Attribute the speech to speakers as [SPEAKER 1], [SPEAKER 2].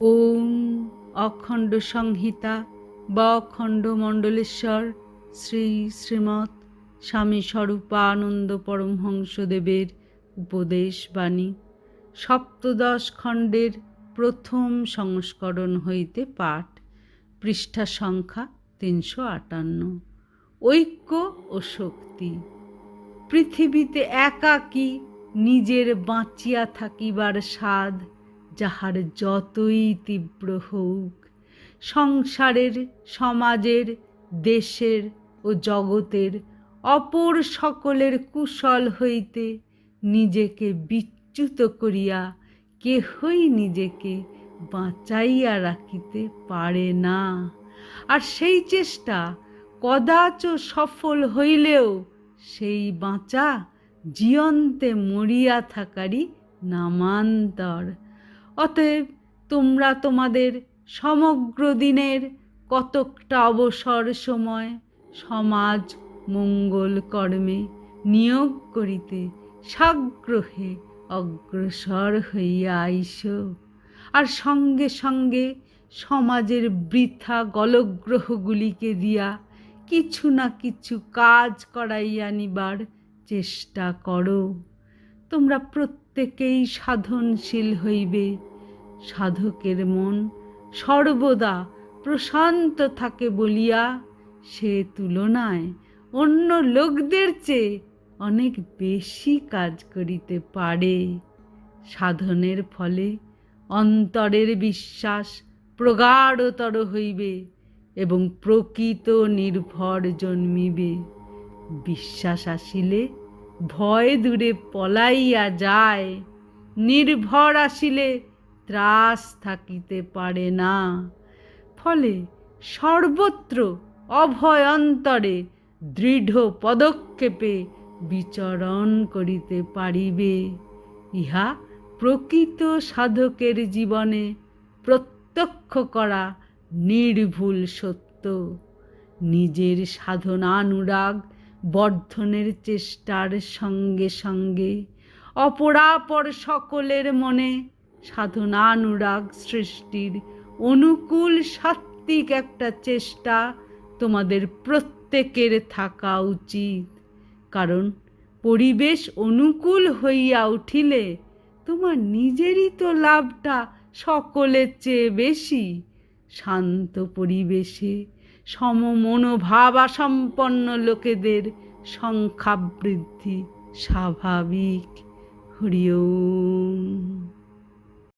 [SPEAKER 1] ওম অখণ্ড সংহিতা বা অখণ্ড মণ্ডলেশ্বর শ্রী শ্রীমৎ স্বামী স্বরূপানন্দ পরমহংসদেবের উপদেশ বাণী সপ্তদশ খণ্ডের প্রথম সংস্করণ হইতে পাঠ, পৃষ্ঠা সংখ্যা তিনশো আটান্ন। ঐক্য ও শক্তি। পৃথিবীতে একাকী, নিজের বাঁচিয়া থাকিবার স্বাদ যাহার যতই তীব্র হোক সংসারের, সমাজের, দেশের ও জগতের অপর সকলের কুশল হইতে নিজেকে বিচ্যুত করিয়া কেহই নিজেকে বাঁচাইয়া রাখিতে পারে না। আর সেই চেষ্টা কদাচ সফল হইলেও সেই বাঁচা জিয়ন্তে মরিয়া থাকারই নামান্তর। অতএব তোমরা তোমাদের সমগ্র দিনের কতকটা অবসর সময় সমাজ মঙ্গল কর্মে নিয়োগ করিতে সাগ্রহে অগ্রসর হইয়া আইস। আর সঙ্গে সঙ্গে সমাজের বৃথা গলগ্রহগুলিকে দিয়া কিছু না কিছু কাজ করাইয়া নিবার চেষ্টা করো। তোমরা প্রত্যেকেই সাধনশীল হইবে। সাধকের মন সর্বদা প্রশান্ত থাকে বলিয়া সে তুলনায় অন্য লোকদের চেয়ে অনেক বেশি কাজ করিতে পারে। সাধনের ফলে অন্তরের বিশ্বাস প্রগাঢ়তর হইবে এবং প্রকৃত নির্ভর জন্মিবে। বিশ্বাস আসিলে ভয় দূরে পলাইয়া যায়, নির্ভর আসিলে ত্রাস থাকিতে পারে না। ফলে সর্বত্র অভয় অন্তরে দৃঢ় পদক্ষেপে বিচরণ করিতে পারিবে। ইহা প্রকৃত সাধকের জীবনে প্রত্যক্ষ করা নির্ভুল সত্য। নিজের সাধনানুরাগ বর্ধনের চেষ্টার সঙ্গে সঙ্গে অপরাপর সকলের মনে সাধনানুরাগ সৃষ্টির অনুকূল সাত্ত্বিক একটা চেষ্টা তোমাদের প্রত্যেকের থাকা উচিত। কারণ পরিবেশ অনুকূল হইয়া উঠিলে তোমার নিজেরই তো লাভটা সকলের চেয়ে বেশি। শান্ত পরিবেশে সম সমমনোভাবাসম্পন্ন লোকেদের সংখ্যা বৃদ্ধি স্বাভাবিক। হরি ওম।